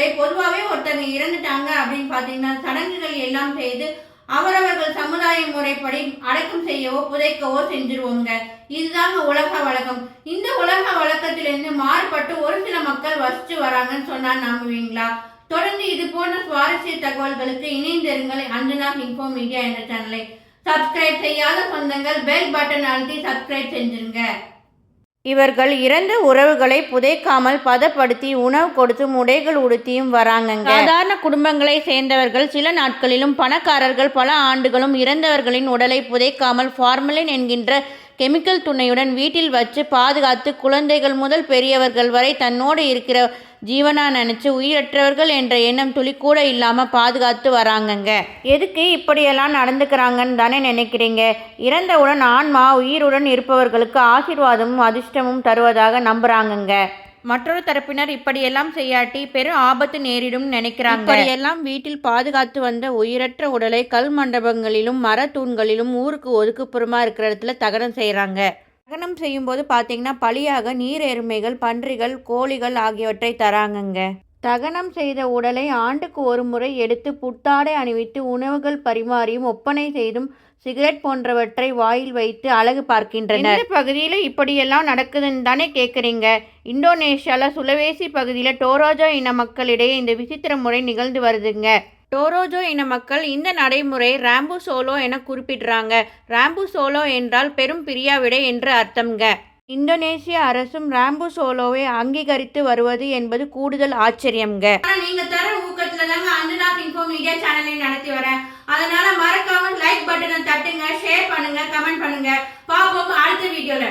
சடங்குகளை பொதுவாகவே ஒருத்தங்க இறந்துட்டாங்க அப்படின்னு பார்த்தீங்கன்னா சடங்குகள் எல்லாம் செய்து அவரவர்கள் சமுதாய முறைப்படி அடக்கம் செய்யவோ புதைக்கவோ செஞ்சிருவோங்க. இதுதாங்க உலக வழக்கம். இந்த உலக வழக்கத்திலிருந்து மாறுபட்டு ஒரு சில மக்கள் வசிச்சு வராங்கன்னு சொன்னா நம்புவீங்களா? தொடர்ந்து இது போன்ற சுவாரஸ்ய தகவல்களுக்கு இணைந்திருங்கள். அஞ்சனா இன்ஃபோ மீடியா என்ற சேனலை சப்ஸ்கிரைப் செய்யாத சொந்தங்கள் பெல் பட்டன் அழுத்தி சப்ஸ்கிரைப் செஞ்சிருங்க. இவர்கள் இறந்த உறவுகளை புதைக்காமல் பதப்படுத்தி உணவு கொடுத்து உடைகள் உடுத்தியும் வராங்க சாதாரண குடும்பங்களை சேர்ந்தவர்கள் சில நாட்களிலும் பணக்காரர்கள் பல ஆண்டுகளும் இறந்தவர்களின் உடலை புதைக்காமல் ஃபார்மலின் என்கின்ற கெமிக்கல் துணையுடன் வீட்டில் வச்சு பாதுகாத்து குழந்தைகள் முதல் பெரியவர்கள் வரை தன்னோடு இருக்கிற ஜீவனா நினச்சி உயிரற்றவர்கள் என்ற எண்ணம் துளி கூட இல்லாமல் பாதுகாத்து வராங்கங்க. எதுக்கு இப்படியெல்லாம் நடந்துக்கிறாங்கன்னு தானே நினைக்கிறீங்க? இறந்தவுடன் ஆன்மா உயிருடன் இருப்பவர்களுக்கு ஆசிர்வாதமும் அதிர்ஷ்டமும் தருவதாக நம்புகிறாங்கங்க மற்றொரு தரப்பினர் இப்படியெல்லாம் செய்யாட்டி பெரும் ஆபத்து நேரிடும் நினைக்கிறாங்க. இப்படியெல்லாம் வீட்டில் பாதுகாத்து வந்த உயிரற்ற உடலை கல் மண்டபங்களிலும் மரத்தூண்களிலும் ஊருக்கு ஒதுக்குப்புறமா இருக்கிற இடத்துல தகனம் செய்கிறாங்க தகனம் செய்யும்போது பார்த்தீங்கன்னா பலியாக நீர் எருமைகள் பன்றிகள் கோழிகள் ஆகியவற்றை தராங்கங்க. தகனம் செய்த உடலை ஆண்டுக்கு ஒரு முறை எடுத்து புத்தாடை அணிவித்து உணவுகள் பரிமாறியும் ஒப்பனை செய்தும் சிகரெட் போன்றவற்றை வாயில் வைத்து அழகு பார்க்கின்றனர். இந்த பகுதியில் இப்படியெல்லாம் நடக்குதுன்னு தானே கேட்குறீங்க இந்தோனேஷியாவில் சுலவேசி பகுதியில் டோரோஜோ இன மக்களிடையே இந்த விசித்திர முறை நிகழ்ந்து வருதுங்க. டோரோஜோ இன மக்கள் இந்த நடைமுறை ராம்பு சோலோ என குறிப்பிடுறாங்க. ராம்பு சோலோ என்றால் பெரும் பிரியாவிடை என்று அர்த்தம்ங்க. இந்தோனேசிய அரசும் ராம்பு சோலோவை அங்கீகரித்து வருவது என்பது கூடுதல் ஆச்சரியம்ங்க. நீங்க தர ஊக்கத்துல தாங்க அஞ்சனா இன்ஃபோ மீடியா சேனலை நடத்தி வரேன். அதனால மறக்காம லைக் பட்டனை தட்டுங்க ஷேர் பண்ணுங்க கமெண்ட் பண்ணுங்க. பாப்போம் அடுத்த வீடியோல